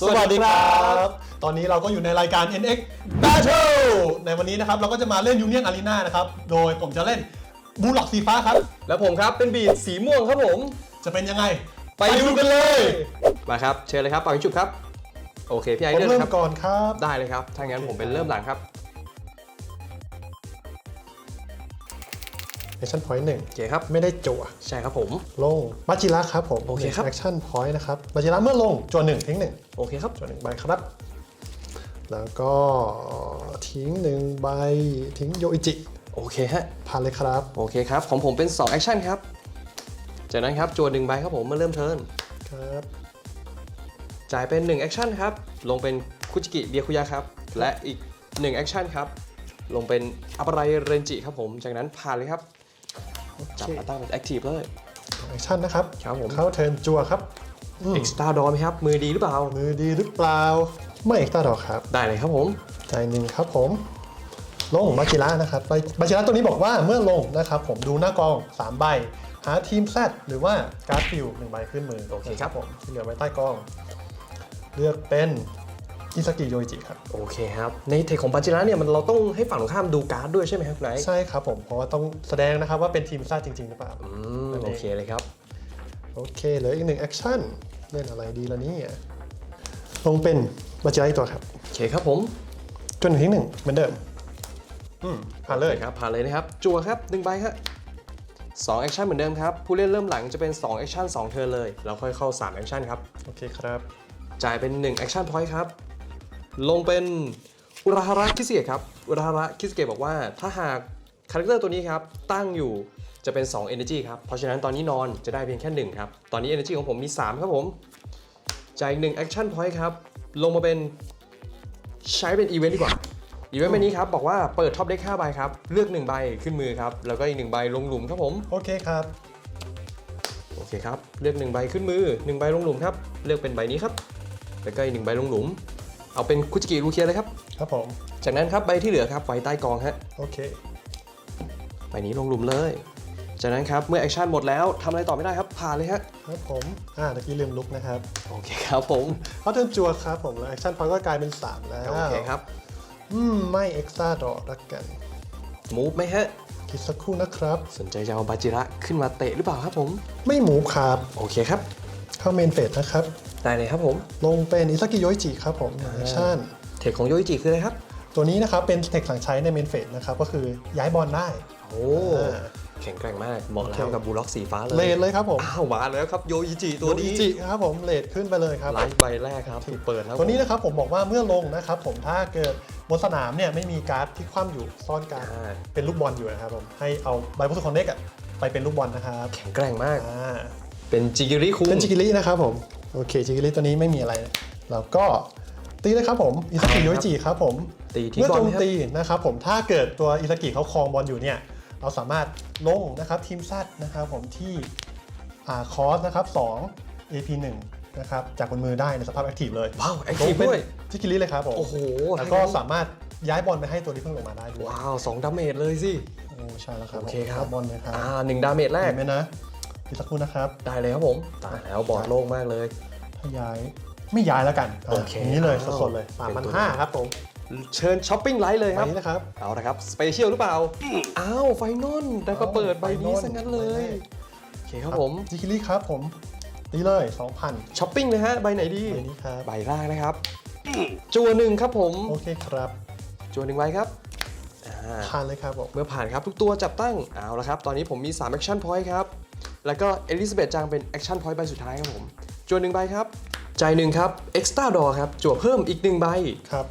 สวัสดีครับ ตอนนี้เราก็อยู่ในรายการ NX Battle ในวันนี้นะครับเราก็จะมาเล่น Union Arena นะครับ โดยผมจะเล่นบูลล็อกสีฟ้าครับ แล้วผมครับเป็นบีดสีม่วงครับผม จะเป็นยังไง ไปดูกันเลย มาครับ เชิญเลยครับปังจุบครับ โอเค พี่ไอผมเดอเริ่ร์มครับ ก่อนครับ ได้เลยครับ ถ้างั้นผมเป็นเริ่มหลังครับ Action Point หนึ่งโอเคครับ ไม่ได้จั่วใช่ครับผม ลงบาจิระครับผมโอเคครับ แอคชั่นพอยต์นะครับบาจิระเมื่อลงจั่วหนึ่งทิ้งหนึ่งโอเคครับจั่วหนึ่งใบครับ แล้วก็ทิ้งหนึ่งใบทิ้งโยอิจิโอเคฮะผ่านเลยครับ โอเคครับ ของผมเป็น2แอคชั่นครับ จากนั้นครับจวนหนึ่งใบครับผมเมื่อเริ่มเทิร์นครับจ่ายเป็น1แอคชั่นครับ ลงเป็นคุจิกิเบียคุยะครับ และอีก1แอคชั่นครับ ลงเป็นอัปไรเรนจิครับผม จากนั้นผ่านเลยครับ จับมาตั้งเป็นแอคทีฟเลยแอคชั่นนะครับครับผมเข้าเทิร์นจั่วครับอืมเอ็กซ์ตาดอไหมครับ มือดีหรือเปล่า มือดีหรือเปล่า ไม่เอกตาดอกครับ ได้เลยครับผมใจหนึ่งครับผม ลงบาจิระนะครับบาบาจิระตัวนี้บอกว่าเมื่อลงนะครับ ผมดูหน้ากอง 3 ใบ หาทีมแซดหรือว่าการ์ดฟิลหนึ่งใบขึ้นมือโอเคครับผมที่เหลือไว้ใต้กอง เลือกเป็น อิซากิโยอิจิครับ โอเคครับ ในเทคของปาจิระเนี่ยมันเราต้องให้ฝั่งตรงข้ามดูการ์ดด้วยใช่ไหมครับคุณไนท์ใช่ครับผม เพราะว่าต้องแสดงนะครับว่าเป็นทีมแซดจริงๆหรือเปล่า อืมโอเคเลยครับ โอเคเหลืออีกหนึ่งแอคชั่นเล่นอะไรดีละเนี่ยลงเป็นบาจิระอีกตัวครับ โอเคครับผมจนถึงที่หนึ่งเหมือนเดิม อืมผ่านเลยครับผ่านเลยนะครับ จั่วครับหนึ่งใบครับสองแอคชั่นเหมือนเดิมครับ ผู้เล่นเริ่มหลังจะเป็น2แอคชั่น2เทิร์นเลย แล้วค่อยเข้า3แอคชั่นครับ โอเคครับ จ่ายเป็น1แอคชั่นพอยต์ครับ ลงเป็นอุราฮาระคิสเกะครับอุราฮาระคิสเกะบอกว่าถ้าหากคาแรคเตอร์ตัวนี้ครับตั้งอยู่จะเป็น 2 Energy ครับ เพราะฉะนั้นตอนนี้นอนจะได้เพียงแค่ 1 ครับ ตอนนี้ Energy ของผมมี 3 ครับผมจ่ายอีก1 Action Point ครับ ลงมาเป็นใช้เป็นอีเวนต์ดีกว่า อีเวนต์ใบนี้ครับบอกว่าเปิดท็อปเด็ก5ใบครับ เลือก 1 ใบขึ้นมือครับ แล้วก็อีก 1 ใบลงหลุมครับผม โอเคครับ โอเคครับ เลือก 1 ใบขึ้นมือ 1 ใบลงหลุมครับ เลือกเป็นใบนี้ครับ แล้วก็อีกหนึ่งใบลงหลุม เอาเป็นคุจิกิรูเคียเลยครับ ครับผม จากนั้นครับใบที่เหลือครับไว้ใต้กองฮะโอเคใบนี้ลงหลุมเลย จากนั้นครับเมื่อแอคชั่นหมดแล้วทำอะไรต่อไม่ได้ครับผ่านเลยฮะครับผมอ่าตะกี้ลืมลุกนะครับโอเคครับผมเขาเทิร์นจัวครับผมแล้วแอคชั่นพอยต์ก็กลายเป็น 3 แล้วโอเคครับอืมไม่เอ็กซ์ตร้าดอกละกันมูฟไหมฮะคิดสักครู่นะครับ สนใจจะเอาบาจิระขึ้นมาเตะหรือเปล่าครับผม ไม่หมูครับ โอเคครับ เข้าเมนเฟสนะครับ ได้เลยครับผม ลงเป็นอิซากิโยอิจิครับผมแอคชั่นเทคของโยอิจิคืออะไรครับ ตัวนี้นะครับเป็นเทคสั่งใช้ในเมนเฟสนะครับก็คือย้ายบอลได้ โอ้แข็งแกร่งมากเหมาะแล้วโอเคกับบูล็อกสีฟ้าเลยเลดเลยครับผมอ้าวมาแล้วครับโยอิจิตัวโยนี้อิจิครับผมเลดขึ้นไปเลยครับไลฟ์ใบแรกครับถูกเปิดแล้วตัวนี้นะครับผมบอกว่าเมื่อลงนะครับผมถ้าเกิดบนสนามเนี่ยไม่มีการ์ดที่คว่ำอยู่ซ่อนการ์ดอ่าเป็นลูกบอลอยู่นะครับผมให้เอาใบพุทธคอนเน็กอะไปเป็นลูกบอลนะครับแข็งแกร่งมากอ่า เป็นจิกิริคุงเป็นจิกิรินะครับผมโอเคจิกิริตัวนี้ไม่มีอะไร แล้วก็ตีเลยครับผมอิซากิโยจิครับผมตีที่เมื่อบอลโจไหมมครับตีนะครับผมถ้าเกิดตัวอิซากิเขาครองบอลอยู่เนี่ยเราสามารถลงนะครับทีมซัดนะครับผมที่อ่าคอสนะครับ2 AP 1นะครับจากบนมือได้ในสภาพแอคทีฟเลยว้าวแอคลทีงฟเป็นด้วยจิกิริเลยครับผมโอ้โหแล้วก็สามารถย้ายบอลไปให้ตัวที่เพิ่งลงมาได้ด้วยว้าวสองดาเมจเลยสิโอ้ใช่แล้วครับโอเคครับบอลเลยครับอ่าหนึ่งดาเมจแรกเห็นไหมนะ อีกสักครู่นะครับ ได้เลยครับผมตายแล้วบอร์ดโล่งมากเลย ถ้าย้ายไม่ย้ายแล้วกันอะโอเคอย่างนี้เลยอ้าวสดๆเลยสามเป็พันนตัวห้าครับผม เชิญช้อปปิ้งไลท์เลยใบครับนี้นะครับ เอาละครับสเปเชียลหรือเปล่า อ้าวไฟนอลได้มาเปิดใบนี้ซะงั้นเลย โอเคครับผมจิกิริครับผมตีเลย 2,000ช้อปปิ้งเลยฮะ ใบไหนดี ใบนี้ครับ ใบแรกนะครับ จัวหนึ่งครับผม โอเคครับ จัวหนึ่งไว้ครับอ่าผ่านเลยครับผมเมื่อผ่านครับทุกตัวจับตั้ง เอาละครับ ตอนนี้ผมมี3 Action Point ครับ แล้วก็เอลิซาเบธจังเป็น Action Point ใบสุดท้ายครับผมจัวหนึ่งใบครับจ่ายหนึ่งครับ Extra Door ครับจั่วเพิ่มอีกหนึ่งใบ ครับ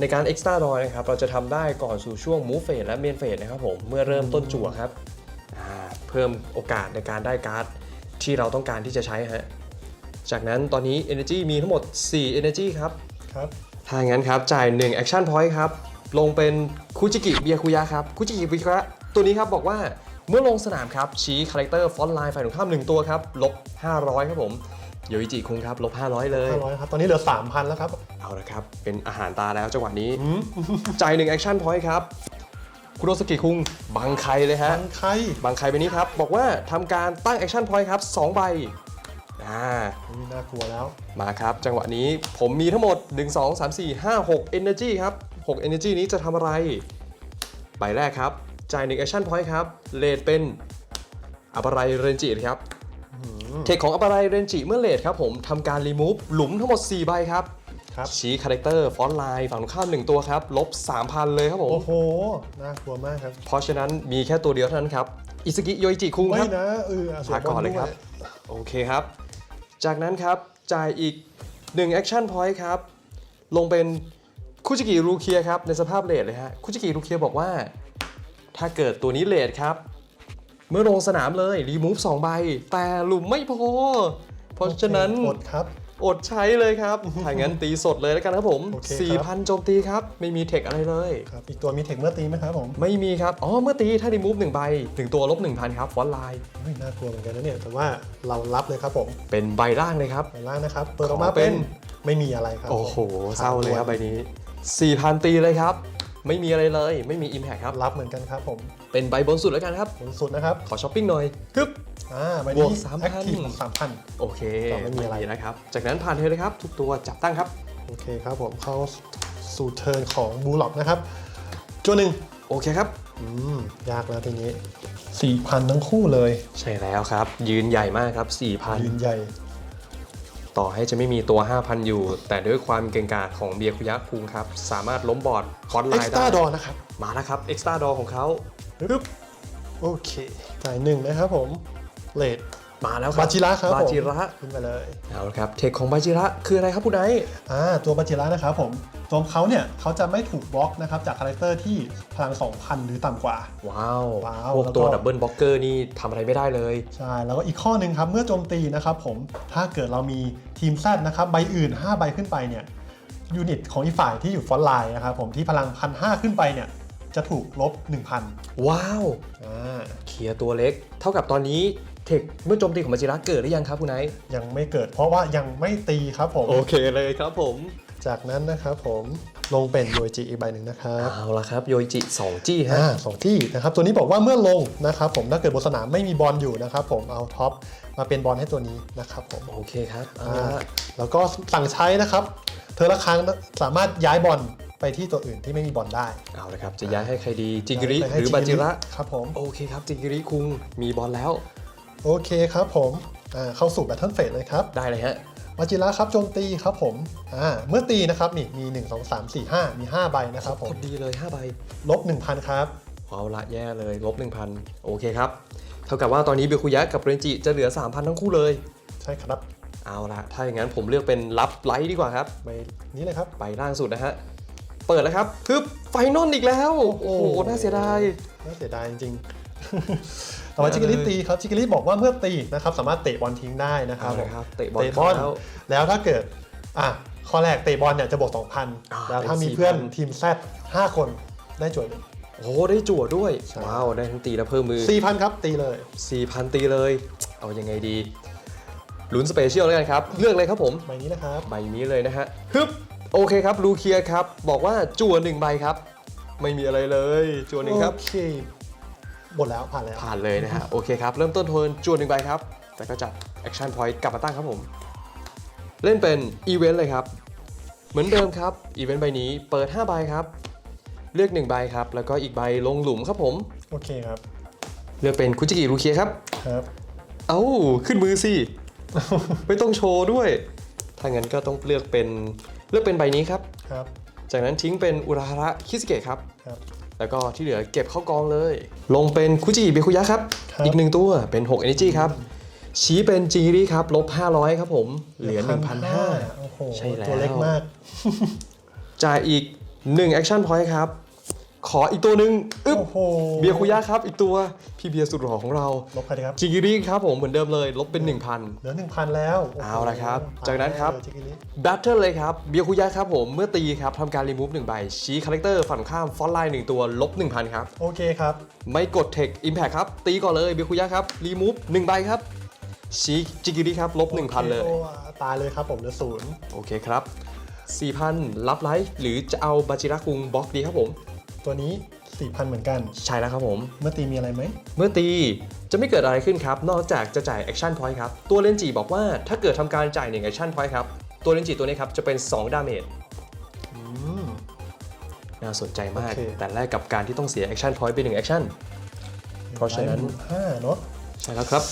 ในการ Extra Door นะครับ เราจะทำได้ก่อนสู่ช่วง Move Phase และ Main Phase นะครับผม เมื่อเริ่มต้นจั่วครับอ่าเพิ่มโอกาสในการได้การ์ดที่เราต้องการที่จะใช้ฮะ จากนั้นตอนนี้ Energy มีทั้งหมด 4 Energy ครับ ครับ ถ้าอย่างนั้นครับ จ่าย 1 Action Point ครับ ลงเป็นคุจิกิเบียคุยะครับคุจิกิเบียคุยะตัวนี้ครับบอกว่า เมื่อลงสนามครับ ชี้คาแรคเตอร์ฟอนต์ไลน์ฝ่ายตรงข้าม 1 ตัวครับ ลบ 500 ครับผมโยอิจิคุงครับ ลบ 500 เลย 500ครับ ตอนนี้เหลือ 3,000 แล้วครับ เอาละครับ เป็นอาหารตาแล้วจังหวะนี้ จ่าย1 Action Point ครับ คุโรสกิคุง บังใครเลยฮะทันใครบังใครไปนี้ครับ บอกว่าทำการตั้ง Action Point ครับ2ใบอ่านี่น่ากลัวแล้ว มาครับ จังหวะนี้ผมมีทั้งหมด 1 2 3 4 5 6 Energy ครับ 6 Energy นี้จะทำอะไร ใบแรกครับ จ่าย1 Action Point ครับเลดเป็นอัปไรเรนจิครับเทคของอัปไรเรนจิเมื่อเลดครับผมทำการรีมูฟหลุมทั้งหมด 4 ใบครับครับชี้คาแรคเตอร์ฟอนต์ไลน์ฝั่งตรงข้าม1ตัวครับลบ 3,000 เลยครับผม โอ้โห น่ากลัวมากครับ เพราะฉะนั้นมีแค่ตัวเดียวเท่านั้นครับ อิสกิโยอิจิคุงคไม่รับนะเออเสีพักก่อนเลยครับด้วโอเคครับ จากนั้นครับ จ่ายอีก1 Action Point ครับ ลงเป็นคุจิกิรูเคียครับ ในสภาพเลดเลยฮะคุจิกิรูเคียบอกว่า ถ้าเกิดตัวนี้เลดครับ เมื่อลงสนามเลยรีมูฟ2ใบ แต่หลุมไม่พอ เพราะฉะนั้นอดครับ อดใช้เลยครับ ถ้างั้นตีสดเลยแล้วกันครับผม โอเคครับ 4,000โจมตีครับ ไม่มีเทคอะไรเลย ครับ อีกตัวมีเทคเมื่อตีไหมครับผมไม่มีครับ อ๋อ เมื่อตีถ้ารีมูฟ1ใบถึงตัวลบ1,000ครับฟอนต์ไลน์เฮ้ยน่ากลัวเหมือนกันนะเนี่ย แต่ว่าเรารับเลยครับผมเป็นใบล่างเลยครับ ไปล่างนะครับ เปิดออกมาขอเป็เป็นนไม่มีอะไรครับโอ้โหผมเศร้าเลยครับใบนี้ 4,000 ตีเลยครับ ไม่มีอะไรเลย ไม่มี Impact ครับ รับเหมือนกันครับผมเป็นใบบนสุดแล้วกันครับบนสุดนะครับขอช้อปปิ้งหน่อยฮึบอ่าใบบวนี้ก3,000 แอคทีฟสามพัน โอเคต่อไม่มีอะไร นะครับ จากนั้นผ่านเธอเลยครับ ทุกตัวจับตั้งครับ โอเคครับผมเข้าสู่เทิร์นของบูล็อกนะครับจัวหนึ่งโอเคครับ อืม ยากแล้วทีนี้สี่พันทั้งคู่เลย ใช่แล้วครับ ยืนใหญ่มากครับ ยืน4,000 ใหญ่ ต่อให้จะไม่มีตัว 5,000 อยู่ แต่ด้วยความเก่งกาจของเบียร์คุยะคุงครับ สามารถล้มบอร์ดคอนไลเอ็กซ์น์ตร้าได้ดอนะครับ มาแล้วครับ เอ็กซ์ตร้าดอของเขาปึ๊บโอเคจ่ายหนึ่งนะครับผมเลด มาแล้วครับบาจิระครับผมบาจิระขึ้นไปเลยเอาละครับเทคของบาจิระคืออะไรครับผู้ใดอ่าตัวบาจิระนะครับผมตัวของเขาเนี่ยเขาจะไม่ถูกบล็อกนะครับจากคาแรคเตอร์ที่พลัง 2,000 หรือต่ำกว่า ว้าวว้าวพวกตัวแล้วก็ดับเบิลบล็อกเกอร์นี่ทำอะไรไม่ได้เลย ใช่ แล้วก็อีกข้อหนึ่งครับ เมื่อโจมตีนะครับผมถ้าเกิดเรามีทีมแซดนะครับใบอื่น 5 ใบขึ้นไปเนี่ยยูนิตของอีกฝ่ายที่อยู่ฟรอนต์ไลน์นะครับผมที่พลังพันห้าขึ้นไปเนี่ยจะถูกลบ 1,000 ว้าวอ่าเคลียร์ตัวเล็ก เท่ากับตอนนี้ เทคเมื่อโจมตีของบาจิระเกิดหรือยังครับคุณไนท์ยังไม่เกิดเพราะว่ายังไม่ตีครับผม โอเคเลยครับผม จากนั้นนะครับผมลงเป็นโยจิอีกใบหนึ่งนะครับเอาละครับโยอิจิ2จี้ฮะอ่าสองที่นะครับตัวนี้บอกว่าเมื่อลงนะครับผมถ้าเกิดบนสนามไม่มีบอลอยู่นะครับผมเอาท็อปมาเป็นบอลให้ตัวนี้นะครับผมโอเคครับเอาอ่าละแล้วก็สั่งใช้นะครับเธอละครั้งสามารถย้ายบอลไปที่ตัวอื่นที่ไม่มีบอลได้เอาละครับจะย้ายให้ใครดีจิงกิริย้ยไปหรือบาจิระ ครับผม โอเคครับจิงกิริคุงมีบอลแล้ว โอเคครับผมอ่าเข้าสู่แบทเทิลเฟสเลยครับ ได้เลยฮะวาจิระครับโจมตีครับผมอ่าเมื่อตีนะครับนี่มี 1 2 3 4 5 มี 5 ใบนะครับผพมอดีเลย 5 ใบ ลบ 1,000 ครับเอาละแย่เลยลบ 1,000 โอเคครับ เท่ากับว่าตอนนี้เบคุยะกับเรนจิจะเหลือ 3,000 ทั้งคู่เลย ใช่ครับ เอาละถ้าอย่างนั้นผมเลือกเป็นรับไลท์ดีกว่าครับใบนี้เลยครับไปล่างสุดนะฮะเปิดแล้วครับคือไฟนอลอีกแล้ว โอ้โหน่าเสียดายน่าเสียดายจริงๆต่อมาจิกลิตีครับจิกลิบอกว่าเมื่อตีนะครับสามารถเตะบอลทิ้งได้นะครับเอาผละมครับเตะบอลเตะบอลเข้าแล้วแล้วถ้าเกิดอะข้อแรกเตะบอลเนี่ยจะบวกอ่า2,000แล้วถ้าเป็นมีเพื่อน4,000ทีมแซด5คนได้จวดหนึ่งโอ้โหได้จั่วด้วยใช่ว้าว ได้ทั้งตีและเพิ่มมือ 4,000 ครับ ตีเลย 4,000 ตีเลย เอายังไงดีลุ้นสเปเชียลแล้วกันครับ เลือกเลยครับผมใบนี้นะครับใบนี้เลยนะฮะฮึบโอเคครับลูเคียครับ บอกว่าจั่วหนึ่งใบครับ ไม่มีอะไรเลย จั่วหนึ่งครับโอเค หมดแล้วผ่านแล้ว ผ่านเลยนะฮะ โอเคครับ เริ่มต้นโทนจั่วหนึ่งใบครับ แต่ก็จัดแอคชั่นพอยต์กลับมาตั้งครับผม เล่นเป็นอีเวนต์เลยครับ เหมือนเดิมครับ อีเวนต์ใบนี้เปิด 5 ใบครับ เลือก 1 ใบครับ แล้วก็อีกใบลงหลุมครับผม โอเคครับ เลือกเป็นคุจิกิลูเคียครับ ครับ เอ้า ขึ้นมือสิ ไม่ต้องโชว์ด้วย ถ้างั้นก็ต้องเลือกเป็นเลือกเป็นใบนี้ครับ ครับ จากนั้นทิ้งเป็นอุราฮาระคิสเกะครับ ครับ แล้วก็ที่เหลือเก็บเข้ากองเลย ลงเป็นคุจิเบคุยะครับ ครับอีกหนึ่งตัวเป็น6 Energy ครับ ชี้เป็นจีรีครับลบ500 ครับผม เหลือ 1,500 โอ้โหใช่แล้ว ตัวเล็กมาก จ่ายอีก1 Action Point ครับ ขออีกตัวหนึ่งอึ๊บโอ้โหเบียร์คุยะครับ อีกตัวพี่เบียร์สุดหล่อของเราลบใครดีครับจิกิริครับผมเหมือนเดิมเลย ลบเป็น 1,000 เหลือ 1,000 แล้วโโหเอาละครับ จากนั้นครับจิกลิแบทเทิลเลยครับเบียร์คุยะครับผมเมื่อตีครับทำการรีมูฟหนึ่งใบชี้คาแรคเตอร์ฝั่งข้ามฟอนต์ไลน์หนึ่งตัวลบ1,000ครับโอเคครับ ไม่กดเทคอิมแพคครับ ตีก่อนเลยเบียร์คุยะครับรีมูฟหนึ่งใบครับชี้จิกิริครับลบ1,000 เลยโอคตายเลยครับผมเหลือศูนย์โอเคครับ4,000รับไลฟ์หรือจะเอาบาจิระคุงบล็อกดีครับผม ตัวนี้ 4,000 เหมือนกัน ใช่แล้วครับผม เมื่อตีมีอะไรไหม เมื่อตีจะไม่เกิดอะไรขึ้นครับ นอกจากจะจ่าย Action Point ครับ ตัวเลนจีบอกว่าถ้าเกิดทำการจ่าย1 Action Point ครับ ตัวเลนจีตัวนี้ครับจะเป็น 2 ดาเมจอืม น่าสนใจมาก โอเค แต่แรกกับการที่ต้องเสีย Action Point ไป1 Action เพราะฉะนั้น ห้าเนาะใช่แล้วครับ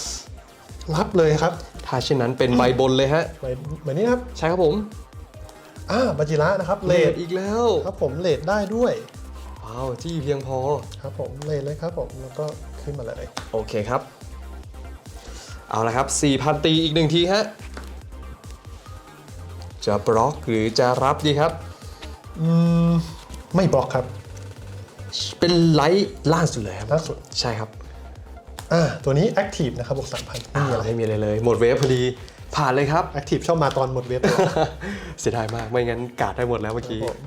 รับเลยครับถ้าเช่นนั้นเป็นใบบนเลยฮะไปแบบนี้นะครับ ใช่ครับผมอ่าบาจิระนะครับเลดอีกแล้ว ครับผมเลดได้ด้วยว้าวที่เพียงพอ ครับผมเลดเลยครับผมแล้วก็ขึ้นมาเลยโอเคครับ เอาละครับ 4,000 ตีอีกหนึ่งทีฮะ จะบล็อกหรือจะรับดีครับ อืมไม่บล็อกครับเป็นไลท์ล่าสุดเลยครับล่าสุดใช่ครับอ่าตัวนี้ Active นะครับบวก3,000ไม่มีอะไรไม่มีอะไรเลย หมดเวฟพอดีผ่านเลยครับ Active ชอบมาตอนหมดเวฟครับเสียดายมากไม่งั้นกาดได้หมดแล้วเมื่อกี้ผม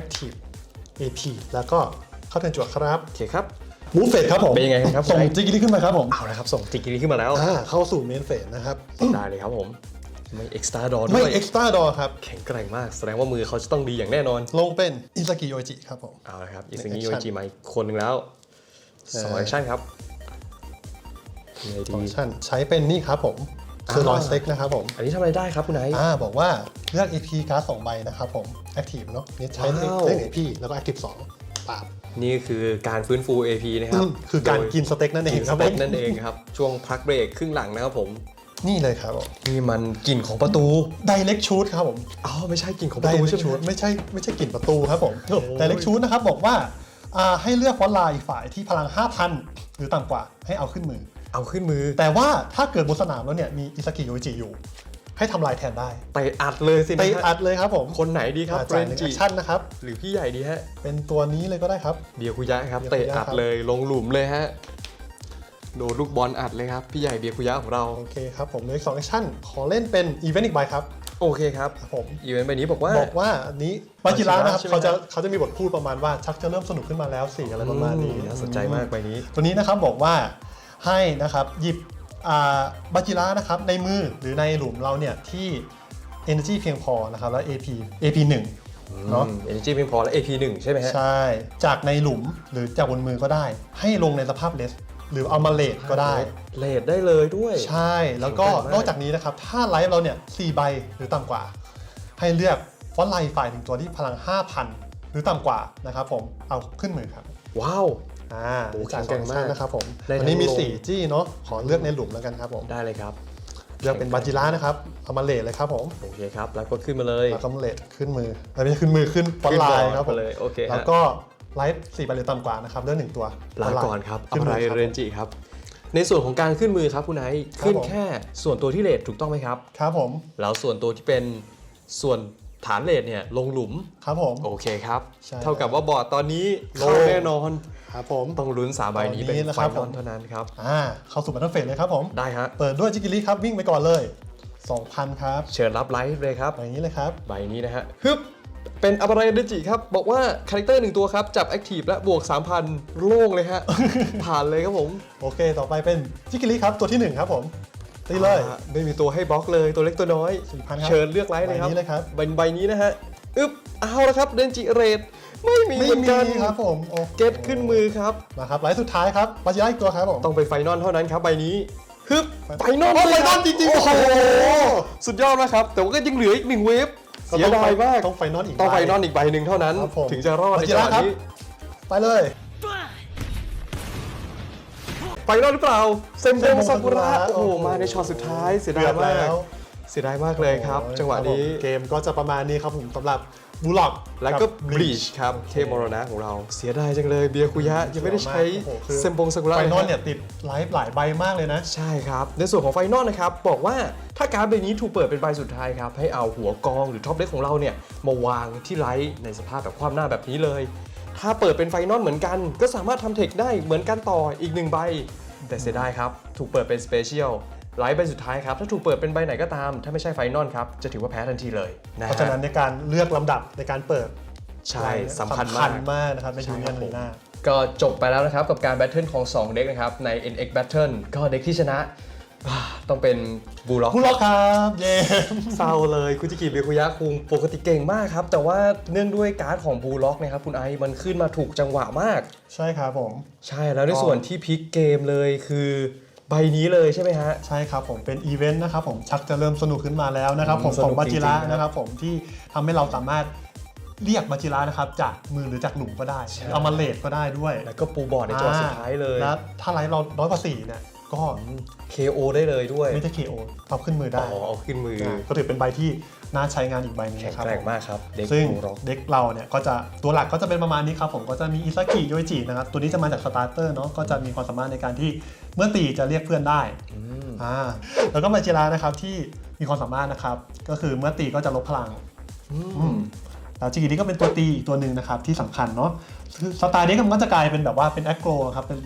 Active AP แล้วก็เข้าเทิร์นจั่วครับโอเคครับมูฟเฟสครับผมเป็นยังไงครับส่งไอ้จิกกิลี่ขึ้นมาครับผมเอาละครับส่งจิกกี้ขึ้นมาแล้วอ่าเข้าสู่เมนเฟสนะครับได้เลยครับผมไม่เอ็กซ์ตร้าดอไม่ด้วย Extra d o ครับแข็งแกร่งมาก แสดงว่ามือเขาจะต้องดีอย่างแน่นอน ลงเป็นอิซากิโยจิครับผมเอาละครับอีหนึ่ซึงงิโย action จิมาอีกคนหนึ่งแล้วสองเออแอคชั่นครับยังไงฟังดีก์ชันใช้เป็นนี่ครับผม คือรอยสเต็กนะครับผม อันนี้ทำอะไรได้ครับคุณไนท์อ่าบอกว่าเลือก AP การ์ดสองใบนะครับผม Active เนาะนี่ใช้เลืว้าวอก AP แล้วก็ Active 2ปราบนี่คือการฟื้นฟู AP นะครับอืมคือการโดยกินสเต็กนั่นเองกินคสรับผเต็กมนั่นเองครับ ช่วงพักเบรกครึ่งหลังนะครับผม นี่เลยครับผม นี่มันกลิ่นของประตู Direct Shoot ครับผมอ๋อไม่ใช่กลิ่นของประตู Direct ใช่ไหม Shoot ไม่ใช่ไม่ใช่กลิ่นประตูครับผม โอ้โห Direct Shoot นะครับบอกว่าอ่าให้เลือกฟอนต์ไลน์ฝ่ายที่พลัง 5,000 หรือต่ำกว่าให้เอาขึ้นมือ เอาขึ้นมือ แต่ว่าถ้าเกิดบนสนามแล้วเนี่ยมีอิซากิโยจิอยู่ ให้ทำลายแทนได้เตะอัดเลยสิไปนะฮะอัดเลยครับผมคนไหนดีครับอ่าเรจ่ายนหนึ่งจิแอคชั่นนะครับ หรือพี่ใหญ่ดีฮะ เป็นตัวนี้เลยก็ได้ครับ เบียร์คุยะครับเบียร์คุเตะยะอัดครับเลยลงหลุมเลยฮะโดนลูกบอลอัดเลยครับ พี่ใหญ่เบียร์คุยะของเรา โอเคครับผมเหลืออีกสองแอคชั่น ขอเล่นเป็นอีเวนต์อีกใบครับโอเคครับครับผมอีเวนต์ใบนี้บอกว่า บอกว่าอันนี้บาจิระนะครับใช่ไหม เขาจะครับเขาจะมีบทพูดประมาณว่าชักจะเริ่มสนุกขึ้นมาแล้วสิอะไรประมาณนี้อืน่าสนใจมากใบนี้ ตัวนี้นะครับบอกว่า ให้นะครับหยิบอ่าบาจิระนะครับในมือหรือในหลุมเราเนี่ยที่ energy เพียงพอนะครับแล้ว AP AP 1เนาะเอเนจีเพียงพอและ AP 1ใช่ไหมฮะใช่ จากในหลุมหรือจากบนมือก็ได้ ให้ลงในสภาพเลสหรือเอามาเลทก็ได้ เลดได้เลยด้วย ใช่แล้วก็แข็งแกร่งมากนอกจากนี้นะครับ ถ้าไลฟ์เราเนี่ย4ใบหรือต่ำกว่า ให้เลือกฟอนต์ไลน์ฝ่ายหนึ่งตัวที่พลัง 5,000 หรือต่ำกว่านะครับผมเอาขึ้นมือครับ ว้าว อ่าโอ้จากแข็งแกร่งมากนะครับผมได้ทั้งวันนี้มีลง4จี้เนาะขอเลือกในหลุมแล้วกันครับผมได้เลยครับ เลือกเป็นบาจิระนะครับเอามาเลทเลยครับผมโอเคครับ แล้วก็ขึ้นมาเลย แล้วก็มาเลทขึ้นมือแล้วไม่ใช่ขึ้นมือขึ้นฟอนต์ไลน์ครับผมขึ้นเลยโอเคฮะ แล้วก็ไลฟ์4ใบหรือต่ำกว่านะครับเลือกหนึ่งตัวลาก่อนครับขึ้อะนไรมือครับเรนจิครับ ในส่วนของการขึ้นมือครับคุณไนท์ครับขึ้นผม แค่ส่วนตัวที่เลทถูกต้องไหมครับ ครับผม แล้วส่วนตัวที่เป็นส่วน ฐานเลทเนี่ยลงหลุม ครับผม โอเคครับ ใช่ เท่ากับว่าบอร์ดตอนนี้โล่เข้างแน่นอน ครับผม ต้องลุ้นสามใบนี้เป็นตอนนี้นะไฟครับนผอม ลเท่านั้นครับ อ่าเข้าสู่บัตเตอร์เฟสเลยครับผม ได้ฮะ เปิดด้วยจิกิลิครับวิ่งไปก่อนเลย 2,000 ครับเชิญรับไลฟ์เลยครับ อย่างนี้เลยครับ ใบนี้นะฮะฮึบเป็นอัปไรเดจิครับ บอกว่าคาแรคเตอร์หนึ่งตัวครับ จับแอคทีฟและบวก 3,000 โล่งเลยฮะ ผ่านเลยครับผม โอเค ต่อไปเป็นจิกิลิครับตัวที่ 1 ครับผม ตีเลยอ่าไม่มีตัวให้บล็อกเลยตัวเล็กตัวน้อย4,000ครับเชิญเลือกไลฟ์เลยครับใบนี้เลยครับใบใบนี้นะฮะอึ๊บเอาละครับเดนจิเรดไม่มีไม่เหมือนมีกันครับผมโอ้โหเก็ตขึ้นมือครับมาครับไลฟ์สุดท้ายครับบาจิระอีกตัวครับผมต้องไปไฟนอลเท่านั้นครับใบนี้ฮึบไฟนอลโอ้เลยครับไฟนอลจริงๆโอ้โหโอ้โหสุดยอดมากครับ แต่ว่าก็ยังเหลืออีกหนึ่งเวฟเสียดายมากต้องไฟนอลอีกต้องไฟใบนอลอีกใบหนึ่งเท่านั้นครับผมถึงจะรอดในบาจิจังหระวะครับนี้ไปเลย ไฟนอลหรือเปล่า เซมเซเบมงบงซากุระซากุระโอ้โหโอ้โหมาในช็อตสุดท้ายเสียเกืดาอยบมากแล้วเสียดายมากเลยครับโอ้ยจังหวะนี้ครับผมเกมก็จะประมาณนี้ครับผมสำหรับบูล็อกแล้วก็บลีชครับเทพมรณะของเราเสียดายจังเลยเบียร์คุยะยังไม่ได้ใช้โอ้โหคือเซมบงซากุระไฟนอลลเนี่ยติดไลฟ์หลายใบมากเลยนะ ใช่ครับ ในส่วนของไฟนอลนะครับบอกว่าถ้าการ์ดใบนี้ถูกเปิดเป็นใบสุดท้ายครับให้เอาหัวกองหรือท็อปเด็กของเราเนี่ยมาวางที่ไลท์ในสภาพแบบความหน้าแบบนี้เลย ถ้าเปิดเป็นไฟนอลเหมือนกัน ก็สามารถทำเทคได้เหมือนกันต่ออีกหนึ่งใบ แต่เสียดายครับ ถูกเปิดเป็นสเปเชียลไลท์ใบสุดท้ายครับ ถ้าถูกเปิดเป็นใบไหนก็ตาม ถ้าไม่ใช่ไฟนอลครับ จะถือว่าแพ้ทันทีเลยนะเพราะฉะนั้นในการเลือกลำดับในการเปิดใช่สำคัญมากมากนะครับในใช่ยูเนีครัยบนผมลีน่าก็จบไปแล้วนะครับ กับการแบทเทิลของ 2 เด็กนะครับ ใน NX Battle ก็เด็กที่ชนะ ต้องเป็นบูล็อกผู้ล็อกครับเย้เศร้าเลยคุจิกิเบคุยะคุงปกติเก่งมากครับ แต่ว่าเนื่องด้วยการ์ดของบูล็อกนะครับคุณไอซ์มันขึ้นมาถูกจังหวะมาก ใช่ครับผม ใช่แล้วในส่วนที่พลิกเกมเลยคือใบนี้เลยใช่ไหมฮะ ใช่ครับผมเป็นอีเวนต์นะครับผมชักจะเริ่มสนุกขึ้นมาแล้วนะครับผมอืมสขนุองกบาจิระจริงๆนะครับนะครับผมที่ทำให้เราสามารถเรียกบาจิระนะครับจากมือหรือจากหลุมก็ได้ใช่เอามาเลดก็ได้ด้วย แล้วก็ปูบอร์ดในจังหวะสุดท้ายเลยแล้วถ้าไลท์เราร้อยกว่าสี่เนี่ย ก็ KO ได้เลยด้วย ไม่ได้ KO เอาขึ้นมืออ๋ได้อเอาขึ้นมือาก็ถือเป็นใบที่น่าใช้งานอีกใบหนึงแข็งนะครับ แกร่งผมมากครับ เด็กซึ่งบูล็อก เด็กเราเนี่ยก็จะตัวหลักก็จะเป็นประมาณนี้ครับผมก็จะมีอิซากิโยจินะครับตัวนี้จะมาจากสตาร์เตอร์เนาะก็จะมีความสามารถในการที่เมื่อตีจะเรียกเพื่อนได้อืมอ่าแล้วก็มาจิระนะครับที่มีความสามารถนะครับ ก็คือเมื่อตีก็จะลบพลังอืมแล้วจีนี้ก็เป็นตัวตีอีกตัวหนึ่งนะครับที่สำคัญเนาะคือสไตล์นี้มันก็จะกลายเป็นแบบว่าเป็นแอคโกรครับเป็น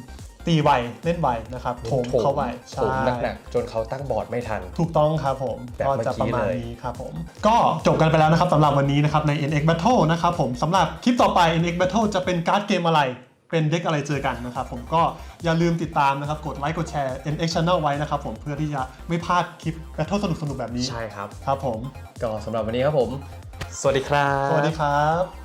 ตีไวเล่นไวนะครับโถมเข้าไปโถใช่มหนักๆจนเขาตั้งบอร์ดไม่ทัน ถูกต้องครับผมแบบก็เมื่อจะกี้ประมาณเลยนี้ครับผม ก็จบกันไปแล้วนะครับสำหรับวันนี้นะครับใน NX Battle นะครับผมสำหรับคลิปต่อไป NX Battle จะเป็นการ์ดเกมอะไรเป็นเด็กอะไรเจอกันนะครับผมก็อย่าลืมติดตามนะครับ กดไลค์กดแชร์ NX Channel ไว้นะครับผมเพื่อที่จะไม่พลาดคลิป Battle สนุกๆแบบนี้ ใช่ครับ ครับผม ก็สำหรับวันนี้ครับผม สวัสดีครับ สวัสดีครับ